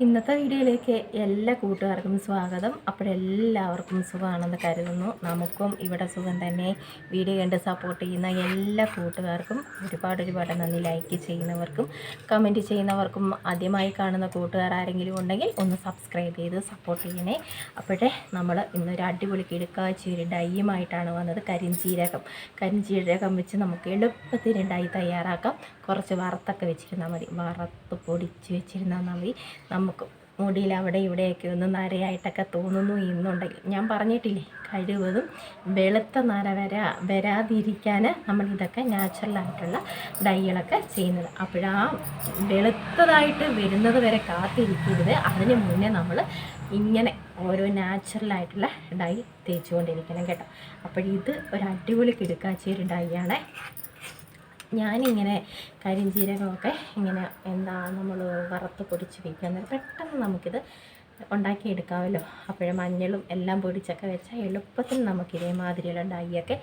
ഇന്നത്തെ വീഡിയോയിലേക്ക് എല്ലാ കൂട്ടുകാർക്കും സ്വാഗതം. അപ്പോഴെല്ലാവർക്കും സുഖമാണെന്ന് കരുതുന്നു. നമുക്കും ഇവിടെ സുഖം തന്നെ. വീഡിയോ കണ്ട് സപ്പോർട്ട് ചെയ്യുന്ന എല്ലാ കൂട്ടുകാർക്കും ഒരുപാട് ഒരുപാട് നന്ദി. ലൈക്ക് ചെയ്യുന്നവർക്കും കമന്റ് ചെയ്യുന്നവർക്കും ആദ്യമായി കാണുന്ന കൂട്ടുകാർ ആരെങ്കിലും ഉണ്ടെങ്കിൽ ഒന്ന് സബ്സ്ക്രൈബ് ചെയ്ത് സപ്പോർട്ട് ചെയ്യണേ. അപ്പോഴേ നമ്മൾ ഇന്നൊരു അടിപൊളി കിടുക്കാച്ചി ഒരു ഡൈയുമായിട്ടാണ് വന്നത്. കരിഞ്ചീരകം. കരിഞ്ചീരകം വെച്ച് നമുക്ക് എളുപ്പത്തിൽ ഡൈ തയ്യാറാക്കാം. കുറച്ച് വറുത്തൊക്കെ വെച്ചിരുന്നാൽ മതി. വറുത്ത് പൊടിച്ച് വെച്ചിരുന്നാൽ മതി നമുക്ക് മുടിയിൽ അവിടെ ഇവിടെയൊക്കെ ഒന്ന് നരയായിട്ടൊക്കെ തോന്നുന്നു എന്നുണ്ടെങ്കിൽ. ഞാൻ പറഞ്ഞിട്ടില്ലേ കഴിവതും വെളുത്ത നര വരാ വരാതിരിക്കാൻ നമ്മളിതൊക്കെ നാച്ചുറലായിട്ടുള്ള ഡൈകളൊക്കെ ചെയ്യുന്നത്. അപ്പോഴാ വെളുത്തതായിട്ട് വരുന്നത് വരെ കാത്തിരിക്കരുത്. അതിന് മുന്നേ നമ്മൾ ഇങ്ങനെ ഓരോ നാച്ചുറലായിട്ടുള്ള ഡൈ തേച്ചുകൊണ്ടിരിക്കണം കേട്ടോ. അപ്പോഴിത് ഒരു അടിപൊളി കിടുക്കാച്ചേരി ഡൈ ആണേ. ഞാനിങ്ങനെ കരിഞ്ജീരകമൊക്കെ ഇങ്ങനെ എന്താ നമ്മൾ വറുത്ത് പൊടിച്ച് വയ്ക്കുക പെട്ടെന്ന് നമുക്കിത് ഉണ്ടാക്കിയെടുക്കാമല്ലോ. അപ്പോഴും മഞ്ഞളും എല്ലാം പൊടിച്ചൊക്കെ വെച്ചാൽ എളുപ്പത്തിൽ നമുക്ക് ഇതേമാതിരിയുള്ള ഡൈയൊക്കെ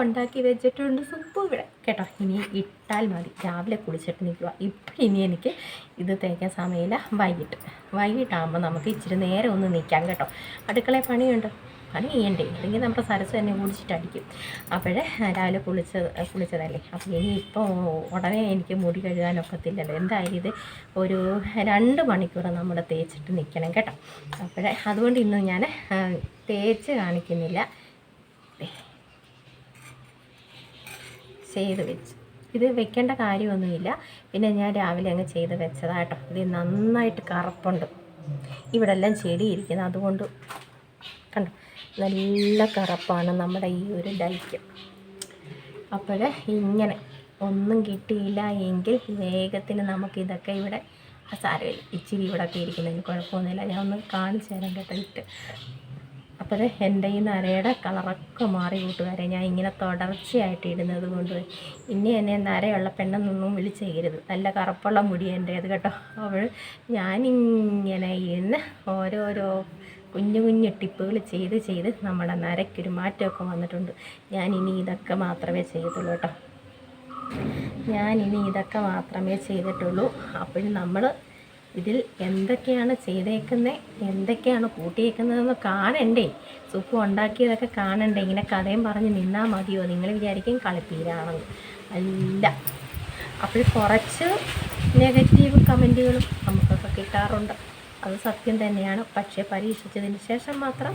ഉണ്ടാക്കി വെച്ചിട്ടുണ്ട് സൂപ്പ് ഇവിടെ. കേട്ടോ ഇനി ഇട്ടാൽ മതി. രാവിലെ കുളിച്ചിട്ട് നിൽക്കുക ഇപ്പം ഇനി എനിക്ക് ഇത് തേക്കാൻ സമയമില്ല. വൈകിട്ട്. വൈകിട്ടാകുമ്പോൾ നമുക്ക് ഇച്ചിരി നേരം ഒന്ന് നിൽക്കാം കേട്ടോ. അടുക്കളയിൽ പണിയുണ്ട്? പണി ചെയ്യണ്ടേ? അല്ലെങ്കിൽ നമ്മുടെ സരസ് തന്നെ കുടിച്ചിട്ട് അടിക്കും അപ്പോഴേ രാവിലെ കുളിച്ചത് കുളിച്ചതല്ലേ? അപ്പോൾ ഇനി ഇപ്പോൾ ഉടനെ എനിക്ക് മുടി കഴുകാനൊക്കത്തില്ലല്ലോ. എന്തായാലും ഇത് ഒരു രണ്ട് മണിക്കൂർ നമ്മൾ തേച്ചിട്ട് നിൽക്കണം കേട്ടോ. അപ്പോഴേ അതുകൊണ്ട് ഇന്ന് ഞാൻ തേച്ച് കാണിക്കുന്നില്ല. ചെയ്ത് വെച്ചു. ഇത് വെക്കേണ്ട കാര്യമൊന്നുമില്ല. പിന്നെ ഞാൻ രാവിലെ അങ്ങ് ചെയ്ത് വെച്ചതാട്ടോ ഇത് നന്നായിട്ട് കറുപ്പുണ്ട്. ഇവിടെ എല്ലാം ചെടിയിരിക്കുന്നത് അതുകൊണ്ട് കണ്ടോ? നല്ല കറുപ്പാണ് നമ്മുടെ ഈ ഒരു ഡൈക്ക് അപ്പോൾ ഇങ്ങനെ ഒന്നും കിട്ടിയില്ല എങ്കിൽ വേഗത്തിൽ നമുക്കിതൊക്കെ ഇവിടെ സാരമില്ല ഇച്ചിരി ഇവിടെ ഒക്കെ ഇരിക്കുന്നതിന് കുഴപ്പമൊന്നുമില്ല. ഞാൻ ഒന്ന് കാണിച്ചു തരാം കേട്ടോ ഇട്ട്. അപ്പോൾ എന്റെ ഈ നരയുടെ കളറൊക്കെ മാറി കൂട്ടുകാരെ. ഞാൻ ഇങ്ങനെ തുടർച്ചയായിട്ട് ഇടുന്നത് കൊണ്ട് ഇനി എന്നെ നരയുള്ള പെണ്ണെന്നൊന്നും വിളിച്ചേരുത് നല്ല കറുപ്പുള്ള മുടി എന്റേത് കേട്ടോ. അവൾ ഞാനിങ്ങനെ ഇരുന്ന് ഓരോരോ കുഞ്ഞു കുഞ്ഞു ടിപ്പുകൾ ചെയ്ത് ചെയ്ത് നമ്മുടെ നരയ്ക്കൊരു മാറ്റമൊക്കെ വന്നിട്ടുണ്ട്. ഞാൻ ഇനി ഇതൊക്കെ മാത്രമേ ചെയ്യത്തുള്ളൂ കേട്ടോ. ഇനി ഇതൊക്കെ മാത്രമേ ചെയ്തിട്ടുള്ളൂ. അപ്പോഴും നമ്മൾ ഇതിൽ എന്തൊക്കെയാണ് ചെയ്തേക്കുന്നത് എന്തൊക്കെയാണ് കൂട്ടിയേക്കുന്നതെന്ന് കാണണ്ടേ. സുപ്പ് ഉണ്ടാക്കിയതൊക്കെ കാണണ്ടേ. ഇങ്ങനെ കഥയും പറഞ്ഞ് നിന്നാൽ മതിയോ? നിങ്ങൾ വിചാരിക്കും കളിപ്പീരാണെന്ന്. അല്ല. അപ്പോൾ കുറച്ച് നെഗറ്റീവ് കമന്റുകളും നമുക്കൊക്കെ കിട്ടാറുണ്ട്. അത് സത്യം തന്നെയാണ്. പക്ഷേ പരീക്ഷിച്ചതിന് ശേഷം മാത്രം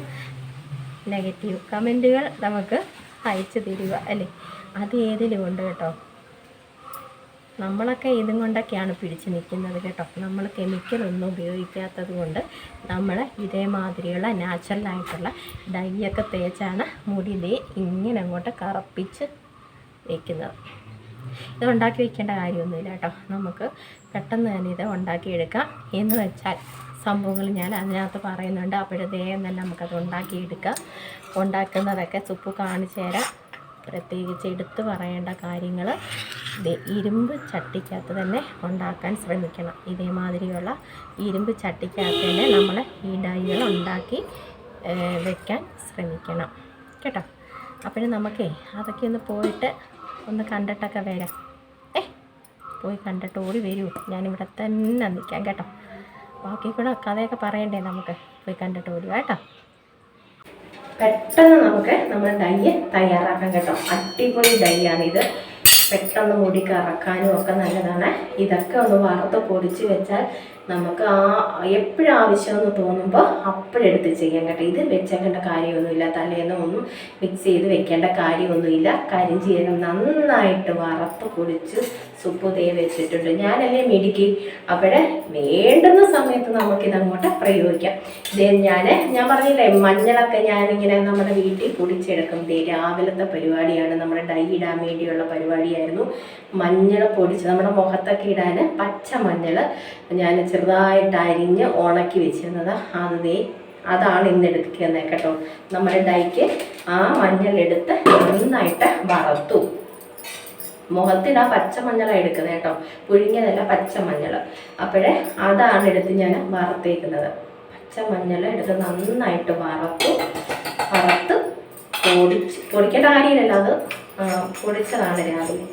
നെഗറ്റീവ് കമന്റുകൾ നമുക്ക് അയച്ചു തരിക അല്ലേ? അത് ഏതിലും ഉണ്ട് കേട്ടോ? നമ്മളൊക്കെ ഇതും കൊണ്ടൊക്കെയാണ് പിടിച്ച് നിൽക്കുന്നത് കേട്ടോ. നമ്മൾ കെമിക്കലൊന്നും ഉപയോഗിക്കാത്തത് കൊണ്ട് നമ്മൾ ഇതേമാതിരിയുള്ള നാച്ചുറലായിട്ടുള്ള ഡൈയൊക്കെ തേച്ചാണ് മുടി ദേ ഇങ്ങനെ അങ്ങോട്ട് കറപ്പിച്ച് വയ്ക്കുന്നത് ഇത് ഉണ്ടാക്കി വയ്ക്കേണ്ട കാര്യമൊന്നുമില്ല കേട്ടോ. നമുക്ക് പെട്ടെന്ന് തന്നെ ഇത് ഉണ്ടാക്കിയെടുക്കാം. എന്ന് വെച്ചാൽ സംഭവങ്ങൾ ഞാൻ അതിനകത്ത് പറയുന്നുണ്ട്. അപ്പോഴത്തേ തന്നെ നമുക്കത് ഉണ്ടാക്കിയെടുക്കാം. ഉണ്ടാക്കുന്നതൊക്കെ സുപ്പ് കാണിച്ചു തരാം. പ്രത്യേകിച്ച് എടുത്തു പറയേണ്ട കാര്യങ്ങൾ ഇരുമ്പ് ചട്ടിക്കകത്ത് തന്നെ ഉണ്ടാക്കാൻ ശ്രമിക്കണം. ഇതേമാതിരിയുള്ള ഇരുമ്പ് ചട്ടിക്കകത്ത് തന്നെ നമ്മൾ ഈ ഡൈകൾ ഉണ്ടാക്കി വെക്കാൻ ശ്രമിക്കണം. കേട്ടോ? അപ്പോൾ നമുക്കേ അതൊക്കെ ഒന്ന് പോയിട്ട് ഒന്ന് കണ്ടിട്ടൊക്കെ വരാം. ഏ പോയി കണ്ടിട്ട് ഓടി വരൂ. ഞാനിവിടെ തന്നെ നിൽക്കാം കേട്ടോ. ബാക്കി കൂടെ കഥയൊക്കെ പറയണ്ടേ നമുക്ക്? പോയി കണ്ടിട്ട് വരിക കേട്ടോ. പെട്ടെന്ന് നമുക്ക് നമ്മൾ ഡൈ തയ്യാറാക്കാം കേട്ടോ. അടിപൊളി ഡൈ ആണ് ഇത് പെട്ടെന്ന് മുടി കറക്കാനും ഒക്കെ നല്ലതാണ്. ഇതൊക്കെ ഒന്ന് വറുത്ത് പൊടിച്ച് വെച്ചാൽ നമുക്ക് ആ എപ്പോഴും ആവശ്യമെന്ന് തോന്നുമ്പോൾ അപ്പോഴെടുത്ത് ചെയ്യാൻ കേട്ടോ. ഇത് വെച്ചേക്കേണ്ട കാര്യമൊന്നുമില്ല. തലേന്ന് ഒന്നും മിക്സ് ചെയ്ത് വെക്കേണ്ട കാര്യമൊന്നുമില്ല. കരിഞ്ചീരകം നന്നായിട്ട് വറുത്ത് പൊടിച്ച് സുപ്പ് തേ വെച്ചിട്ടുണ്ട്. ഞാനല്ലേ മിടുക്കി? അവിടെ വേണ്ടുന്ന സമയത്ത് നമുക്കിത് അങ്ങോട്ട് പ്രയോഗിക്കാം. ഇതേ ഞാൻ ഞാൻ പറഞ്ഞില്ലേ മഞ്ഞളൊക്കെ ഞാനിങ്ങനെ നമ്മുടെ വീട്ടിൽ പൊടിച്ചെടുക്കും. ദേ രാവിലത്തെ പരിപാടിയാണ്. നമ്മുടെ ഡൈ ഇടാൻ വേണ്ടിയുള്ള പരിപാടിയായിരുന്നു. മഞ്ഞൾ പൊടിച്ച് നമ്മുടെ മുഖത്തൊക്കെ ഇടാൻ പച്ച മഞ്ഞൾ ഞാൻ ചെറുതായിട്ട് അരിഞ്ഞ് ഉണക്കി വെച്ചിരുന്നത്. അത് ദേ അതാണ് ഇന്ന് എടുക്കുന്നത് കേട്ടോ. നമ്മുടെ ഡൈക്ക് ആ മഞ്ഞളെടുത്ത് നന്നായിട്ട് വറുത്തു. മുഖത്തിടാൻ പച്ചമഞ്ഞളാണ് എടുക്കുന്നത് കേട്ടോ. പുഴുങ്ങിയതല്ല പച്ചമഞ്ഞൾ അപ്പോഴേ അതാണ് എടുത്ത് ഞാൻ വറുത്തേക്കുന്നത്. പച്ചമഞ്ഞൾ എടുത്ത് നന്നായിട്ട് വറുത്തു. വറുത്ത് പൊടിച്ച് പൊടിക്കേണ്ട കാര്യമില്ലല്ലോ അത്. പൊടിച്ചതാണ് രാവിലെ.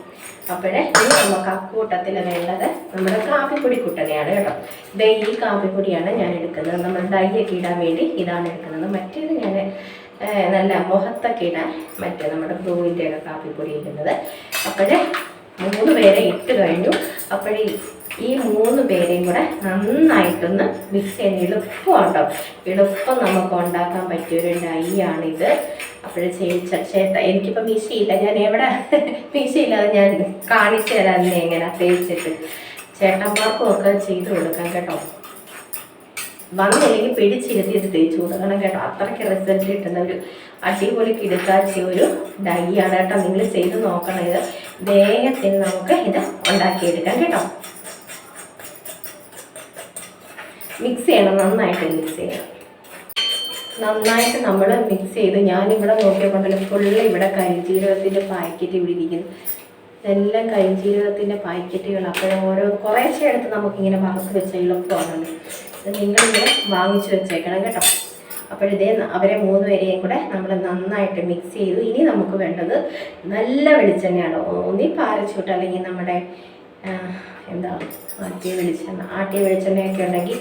അപ്പോഴേ ഇനി നമുക്ക് അക്കൂട്ടത്തിൽ വേണ്ടത് നമ്മുടെ കാപ്പിപ്പൊടി കൂട്ടനെയാണ് കേട്ടോ. ദൈ ഈ കാപ്പിപ്പൊടിയാണ് ഞാൻ എടുക്കുന്നത്. നമ്മൾ ഡൈയൊക്കെ ഇടാൻ വേണ്ടി ഇതാണ് എടുക്കുന്നത്. മറ്റേത് ഞാൻ നല്ല മുഖത്തൊക്കെ ഇടാൻ മറ്റേ നമ്മുടെ ബ്ലൂവിന്റെയൊക്കെ കാപ്പിപ്പൊടി ഇടുന്നത്. അപ്പോഴേ മൂന്ന് പേരെ ഇട്ട് കഴിഞ്ഞു. അപ്പോഴേ ഈ മൂന്ന് പേരെയും കൂടെ നന്നായിട്ടൊന്ന് മിക്സ് ചെയ്യാൻ എളുപ്പമാണ് കേട്ടോ എളുപ്പം നമുക്ക് ഉണ്ടാക്കാൻ പറ്റിയൊരു ഡൈ ആണിത് അപ്പോഴേ ചേച്ച ചേട്ട എനിക്കിപ്പോൾ മീശയില്ല ഞാൻ എവിടെ? മീശയില്ലാതെ ഞാൻ കാണിച്ചു തരാം. എങ്ങനെ തേച്ചിട്ട്. ചേട്ടന്മാർക്കും ഒക്കെ ചെയ്ത് കൊടുക്കാം കേട്ടോ. വന്നില്ലെങ്കിൽ പിടിച്ചിരുത്തി ഇത് തേച്ച് കൊടുക്കണം കേട്ടോ അത്രയ്ക്ക് റിസൾട്ട് കിട്ടുന്ന ഒരു അടിപൊളി കിടക്കാച്ച ഒരു ഡൈയാണ് കേട്ടോ. നിങ്ങൾ ചെയ്ത് നോക്കണം ഇത്. വേഗത്തിൽ നമുക്ക് ഇത് ഉണ്ടാക്കിയെടുക്കാം കേട്ടോ. മിക്സ് ചെയ്യണം നന്നായിട്ട് മിക്സ് ചെയ്യണം. നന്നായിട്ട് നമ്മൾ മിക്സ് ചെയ്ത് ഞാനിവിടെ നോക്കിയപ്പോണ്ടല്ലോ ഫുള്ള് ഇവിടെ കരിജീരകത്തിന്റെ പാക്കറ്റ് ഇവിടെ ഇരിക്കുന്നു. ഇതെല്ലാം കരിജീരകത്തിന്റെ പാക്കറ്റുകൾ അപ്പോഴും ഓരോ കുറേശ്ശെ എടുത്ത് നമുക്കിങ്ങനെ വറുത്ത് വെച്ച എളുപ്പമാണല്ലോ. നിങ്ങളിങ്ങനെ വാങ്ങിച്ചു വെച്ചേക്കണം കേട്ടോ. അപ്പോഴിതേ അവരെ മൂന്ന് പേരെയും കൂടെ നമ്മൾ നന്നായിട്ട് മിക്സ് ചെയ്തു. ഇനി നമുക്ക് വേണ്ടത് നല്ല വെളിച്ചെണ്ണയാണ്. ഒന്നി പാരച്ചൂട്ട് അല്ലെങ്കിൽ നമ്മുടെ എന്താ ആട്ടിയ വെളിച്ചെണ്ണ. ആട്ടിയ വെളിച്ചെണ്ണയൊക്കെ ഉണ്ടെങ്കിൽ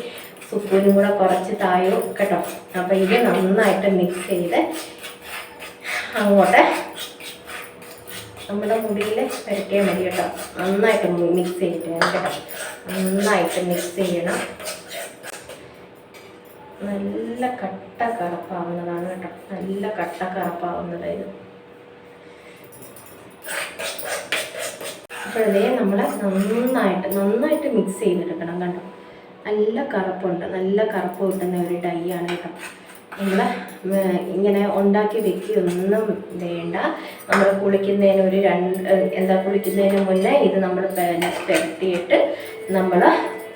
സുപ്പൂരും കൂടെ കുറച്ച് തായോ കേട്ടോ. അപ്പോൾ ഇത് നന്നായിട്ട് മിക്സ് ചെയ്ത് അങ്ങോട്ട് നമ്മുടെ മുടിയിൽ പുരട്ടിയാൽ മതി കേട്ടോ. നന്നായിട്ട് മിക്സ് ചെയ്തിട്ട് കേട്ടോ. നന്നായിട്ട് മിക്സ് ചെയ്യണം. നല്ല കട്ട കറുപ്പാവുന്നതാണ് കേട്ടോ. നല്ല കട്ട കറുപ്പാവുന്നത് ഇത് അപ്പോഴതേ നമ്മൾ നന്നായിട്ട് നന്നായിട്ട് മിക്സ് ചെയ്തെടുക്കണം കണ്ടോ. നല്ല കറുപ്പുണ്ട് നല്ല കറുപ്പ് കിട്ടുന്ന ഒരു ഡൈ ആണ് കേട്ടോ. നമ്മൾ ഇങ്ങനെ ഉണ്ടാക്കി വെക്കുകയൊന്നും വേണ്ട. നമ്മൾ കുളിക്കുന്നതിന് ഒരു രണ്ട് എന്താ കുളിക്കുന്നതിന് മുന്നേ ഇത് നമ്മൾ പെരട്ടിയിട്ട് നമ്മൾ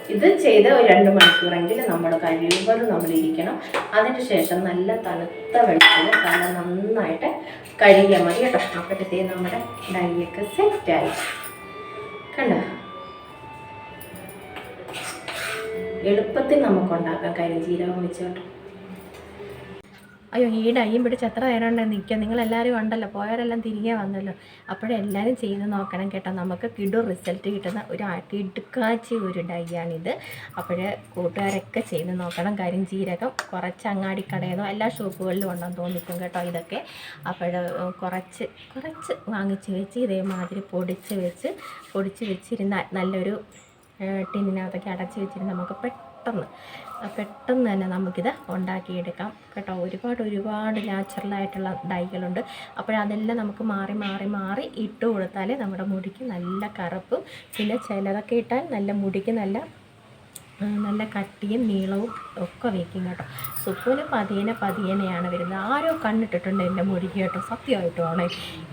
ഇത് ചെയ്ത് ഒരു രണ്ട് മണിക്കൂറെങ്കിലും നമ്മൾ കഴിയുമ്പോൾ നമ്മൾ ഇരിക്കണം. അതിന് ശേഷം നല്ല തണുത്ത വെള്ളത്തിൽ തല നന്നായിട്ട് കഴുകിയാൽ മതി കേട്ടോ അപ്പോഴത്തേ നമ്മുടെ ഡൈയൊക്കെ സെറ്റായി കണ്ടോ? എളുപ്പത്തിൽ നമുക്ക് ഉണ്ടാക്കാം കരിഞ്ചീരകം വെച്ചോട്ട് അയ്യോ ഈ ഡൈയും പിടിച്ച് എത്ര നേരം ഉണ്ടെന്ന് നിൽക്കുക നിങ്ങളെല്ലാവരും ഉണ്ടല്ലോ. പോയവരെല്ലാം തിരികെ വന്നല്ലോ. അപ്പോഴെല്ലാവരും ചെയ്ത് നോക്കണം കേട്ടോ. നമുക്ക് കിടു റിസൾട്ട് കിട്ടുന്ന ഒരു കിടുക്കാച്ചി ഒരു ഡൈയാണിത്. അപ്പോൾ കൂട്ടുകാരൊക്കെ ചെയ്ത് നോക്കണം. കരിഞ്ചീരകം കുറച്ച് അങ്ങാടിക്കടയിൽ നിന്നോ എല്ലാ ഷോപ്പുകളിലും ഉണ്ടെന്ന് തോന്നിക്കും കേട്ടോ ഇതൊക്കെ. അപ്പോൾ കുറച്ച് കുറച്ച് വാങ്ങിച്ച് വെച്ച് ഇതേമാതിരി പൊടിച്ച് വെച്ച് പൊടിച്ച് വെച്ചിരുന്ന നല്ലൊരു ടിന്നിനകത്തൊക്കെ അടച്ച് വെച്ചിരുന്ന നമുക്ക് പെട്ടെന്ന് പെട്ടെന്ന് തന്നെ നമുക്കിത് ഉണ്ടാക്കിയെടുക്കാം. കേട്ടോ ഒരുപാട് ഒരുപാട് നാച്ചുറലായിട്ടുള്ള ഡൈകളുണ്ട്. അപ്പോഴതെല്ലാം നമുക്ക് മാറി മാറി മാറി ഇട്ട് കൊടുത്താൽ നമ്മുടെ മുടിക്ക് നല്ല കറുപ്പും പിന്നെ ചിലതൊക്കെ ഇട്ടാൽ നല്ല മുടിക്ക് നല്ല നല്ല കട്ടിയും നീളവും ഒക്കെ വയ്ക്കും കേട്ടോ. സുപ്പൂന് പതിയനെ പതിയനെയാണ് വരുന്നത്. ആരോ കണ്ണിട്ടിട്ടുണ്ട് എന്റെ മുടി കേട്ടോ. സത്യമായിട്ടുമാണ്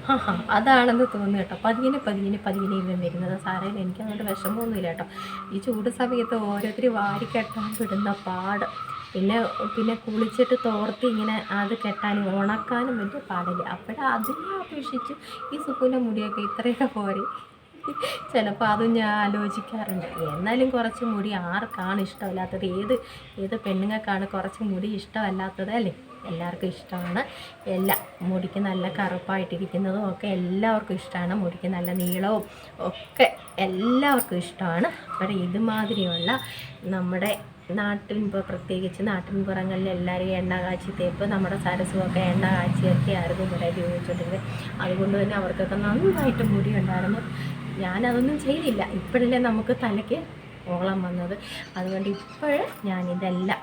ആ ഹാ അതാണെന്ന് തോന്നുന്നു കേട്ടോ. പതിയനെ പതിയനെ പതിയനെ ഇവൻ വരുന്നത്. സാറേ എനിക്ക് അങ്ങോട്ട് വിഷമമൊന്നുമില്ല കേട്ടോ. ഈ ചൂട് സമയത്ത് ഓരോരുത്തർ വാരിക്കെട്ടാൻ വിടുന്ന പാട്. പിന്നെ പിന്നെ കുളിച്ചിട്ട് തോർത്തി ഇങ്ങനെ അത് കെട്ടാനും ഉണക്കാനും വലിയ പാടില്ല. അപ്പോഴതിനെ അപേക്ഷിച്ച് ഈ സുപ്പൂന്റെ മുടിയൊക്കെ ഇത്രയൊക്കെ പോരെ. ചിലപ്പോൾ അതും ഞാൻ ആലോചിക്കാറുണ്ട്. എന്നാലും കുറച്ച് മുടി ആർക്കാണ് ഇഷ്ടമല്ലാത്തത്? ഏത് ഏത് പെണ്ണുങ്ങൾക്കാണ് കുറച്ച് മുടി ഇഷ്ടമല്ലാത്തത് അല്ലേ? എല്ലാവർക്കും ഇഷ്ടമാണ്. എല്ലാ മുടിക്ക് നല്ല കറുപ്പായിട്ടിരിക്കുന്നതും ഒക്കെ എല്ലാവർക്കും ഇഷ്ടമാണ്. മുടിക്ക് നല്ല നീളവും ഒക്കെ എല്ലാവർക്കും ഇഷ്ടമാണ്. അപ്പോൾ ഇതുമാതിരിയുള്ള നമ്മുടെ നാട്ടിൻ പ്രത്യേകിച്ച് നാട്ടിൻ പുറങ്ങളിൽ എല്ലാവരും എണ്ണ കാച്ചി തേപ്പ് നമ്മുടെ സരസുമൊക്കെ എണ്ണ കാച്ചിയൊക്കെ ആയിരുന്നു ഇവിടെ ഉപയോഗിച്ചിട്ടുണ്ട് അതുകൊണ്ട് തന്നെ അവർക്കൊക്കെ നന്നായിട്ട് മുടി ഉണ്ടായിരുന്നു. ഞാനതൊന്നും ചെയ്തില്ല. ഇപ്പോഴല്ലേ നമുക്ക് തലയ്ക്ക് ഓളം വന്നത്. അതുകൊണ്ട് ഇപ്പോൾ ഞാനിതെല്ലാം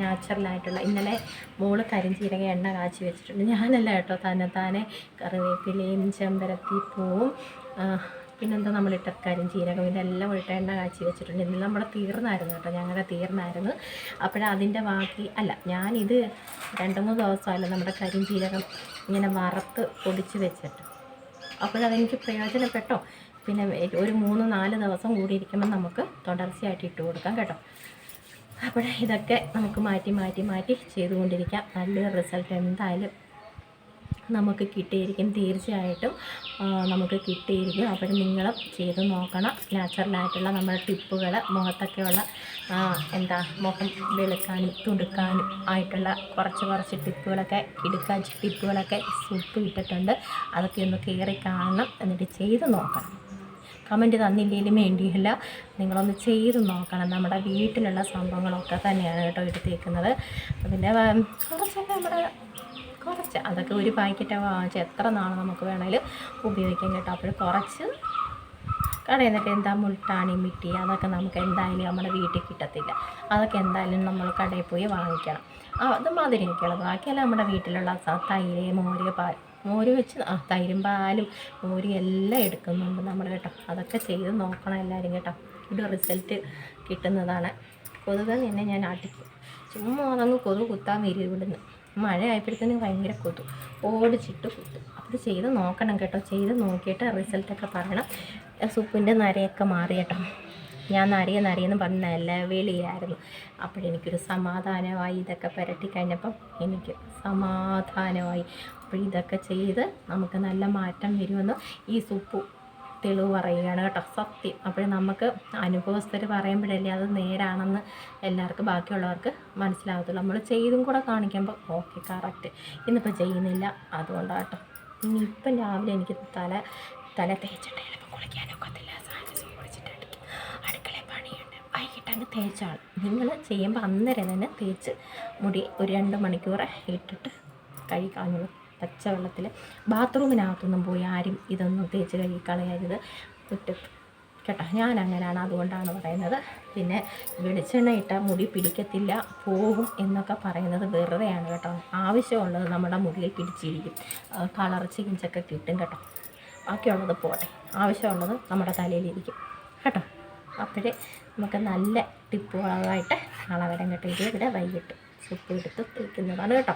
നാച്ചുറലായിട്ടുള്ള ഇന്നലെ മോൾ കരിഞ്ചീരക എണ്ണ കാച്ചി വെച്ചിട്ടുണ്ട്. ഞാനല്ല കേട്ടോ തന്നെ താനെ കറിവേപ്പിലയും ചെമ്പരത്തി പൂവും പിന്നെന്താ നമ്മളിട്ട കരിഞ്ചീരകം ഇതെല്ലാം ഇട്ട് എണ്ണ കാച്ചി വെച്ചിട്ടുണ്ട്. ഇന്ന് നമ്മുടെ തീർന്നായിരുന്നു കേട്ടോ ഞങ്ങളുടെ തീർന്നായിരുന്നു. അപ്പോഴതിന്റെ ബാക്കി അല്ല ഞാനിത് രണ്ട് മൂന്ന് ദിവസമല്ല നമ്മുടെ കരിഞ്ചീരകം ഇങ്ങനെ വറുത്ത് പൊടിച്ച് വെച്ചിട്ട്. അപ്പോഴതെനിക്ക് പ്രയോജനപ്പെട്ടോ? പിന്നെ ഒരു മൂന്ന് നാല് ദിവസം കൂടി ഇരിക്കുമ്പോൾ നമുക്ക് തുടർച്ചയായിട്ട് ഇട്ട് കൊടുക്കാം കേട്ടോ. അപ്പോൾ ഇതൊക്കെ നമുക്ക് മാറ്റി മാറ്റി മാറ്റി ചെയ്തുകൊണ്ടിരിക്കാം. നല്ലൊരു റിസൾട്ട് എന്തായാലും നമുക്ക് കിട്ടിയിരിക്കും. തീർച്ചയായിട്ടും നമുക്ക് കിട്ടിയിരിക്കും. അപ്പോൾ നിങ്ങളും ചെയ്ത് നോക്കണം. നാച്ചുറലായിട്ടുള്ള നമ്മുടെ ടിപ്പുകൾ മുഖത്തൊക്കെയുള്ള എന്താ മുഖം വെളുക്കാനും തുടുക്കാനും ആയിട്ടുള്ള കുറച്ച് കുറച്ച് ടിപ്പുകളൊക്കെ എടുക്കാൻ ടിപ്പുകളൊക്കെ സൂപ്പ് ഇട്ടിട്ടുണ്ട്. അതൊക്കെ ഒന്ന് കയറി കാണണം എന്നിട്ട് ചെയ്ത് നോക്കണം. കമന്റ് തന്നില്ലെങ്കിലും വേണ്ടിയില്ല. നിങ്ങളൊന്ന് ചെയ്ത് നോക്കണം. നമ്മുടെ വീട്ടിലുള്ള സംഭവങ്ങളൊക്കെ തന്നെയാണ് കേട്ടോ എടുത്തേക്കുന്നത്. വ- കുറച്ചൊക്കെ നമ്മുടെ കുറച്ച് അതൊക്കെ ഒരു പാക്കറ്റ് വാങ്ങിച്ച് എത്ര നാൾ നമുക്ക് വേണമെങ്കിലും ഉപയോഗിക്കാം കേട്ടോ. അപ്പോൾ കുറച്ച് കടയിൽ എന്താ മുൾട്ടാണി മിട്ടി അതൊക്കെ നമുക്ക് എന്തായാലും നമ്മുടെ വീട്ടിൽ കിട്ടത്തില്ല. അതൊക്കെ എന്തായാലും നമ്മൾ കടയിൽ പോയി വാങ്ങിക്കണം. അതുമാതിരി അത് മാതിരിയൊക്കെയുള്ളത് ബാക്കിയെല്ലാം നമ്മുടെ വീട്ടിലുള്ള തൈര് മോര് പാൽ മോര് വെച്ച് ആ തൈരും പാലും മോര് എല്ലാം എടുക്കുന്നുണ്ട് നമ്മൾ കേട്ടോ. അതൊക്കെ ചെയ്ത് നോക്കണം എല്ലാവരും കേട്ടോ. ഇവിടെ റിസൾട്ട് കിട്ടുന്നതാണ്. കൊതുക് തന്നെ ഞാൻ അടിക്കും. ചുമ്മാ അതങ്ങ് കൊതു കുത്താൻ വരും ഇവിടുന്ന്. മഴ ആയപ്പോഴത്തേനും ഭയങ്കര കൊതു ഓടിച്ചിട്ട് കുത്തും. അപ്പോൾ ചെയ്ത് നോക്കണം കേട്ടോ. ചെയ്ത് നോക്കിയിട്ട് റിസൾട്ടൊക്കെ പറയണം. സൂപ്പിന്റെ നരയൊക്കെ മാറി കേട്ടോ. ഞാൻ നരയെ നരയെന്ന് പറഞ്ഞല്ല വെളിയായിരുന്നു അപ്പോഴെനിക്കൊരു സമാധാനമായി ഇതൊക്കെ പുരട്ടി കഴിഞ്ഞപ്പം എനിക്ക് സമാധാനമായി. അപ്പോൾ ഇതൊക്കെ ചെയ്ത് നമുക്ക് നല്ല മാറ്റം വരുമെന്ന് ഈ സുപ്പ് തെളിവ് പറയുകയാണ് കേട്ടോ. സത്യം. അപ്പോൾ നമുക്ക് അനുഭവസ്ഥർ പറയുമ്പോഴല്ലേ അത് നേരാണെന്ന് എല്ലാവർക്കും ബാക്കിയുള്ളവർക്ക് മനസ്സിലാകത്തുള്ളൂ നമ്മൾ ചെയ്തും കൂടെ കാണിക്കുമ്പോൾ ഓക്കെ കറക്റ്റ്. ഇന്നിപ്പോൾ ചെയ്യുന്നില്ല. അതുകൊണ്ടാണ് കേട്ടോ. ഇനി ഇപ്പം രാവിലെ എനിക്ക് തല തല തേച്ചിട്ട് ചിലപ്പോൾ കുളിക്കാനൊക്കത്തില്ല സാധനം കുളിച്ചിട്ട് അടിക്കും അടുക്കള പണിയുണ്ട്. വൈകിട്ട് അങ്ങ് തേച്ചാണ്. നിങ്ങൾ ചെയ്യുമ്പോൾ അന്നേരം തന്നെ തേച്ച് മുടി ഒരു രണ്ട് മണിക്കൂർ ഇട്ടിട്ട് കഴുകി കളഞ്ഞോളൂ പച്ചവെള്ളത്തിൽ ബാത്റൂമിനകത്തൊന്നും പോയി ആരും ഇതൊന്നും തേച്ച് കഴുകി കളയരുത്. മുറ്റത്ത് കേട്ടോ ഞാൻ അങ്ങനെയാണ് അതുകൊണ്ടാണ് പറയുന്നത്. പിന്നെ വെളിച്ചെണ്ണ ഇട്ട മുടി പിടിക്കത്തില്ല പോകും എന്നൊക്കെ പറയുന്നത് വെറുതെയാണ് കേട്ടോ. ആവശ്യമുള്ളത് നമ്മുടെ മുടിയിൽ പിടിച്ചിരിക്കും. കളർ ചേഞ്ചൊക്കെ കിട്ടും കേട്ടോ. ബാക്കിയുള്ളത് പോട്ടെ ആവശ്യമുള്ളത് നമ്മുടെ തലയിലിരിക്കും കേട്ടോ. അപ്പോഴേ നമുക്ക് നല്ല ടിപ്പുകളായിട്ട് നാളെ വരാൻ കേട്ടോ ഇവിടെ വൈകിട്ട് സുപ്പ് എടുത്ത് തേക്കുന്നതാണ് കേട്ടോ.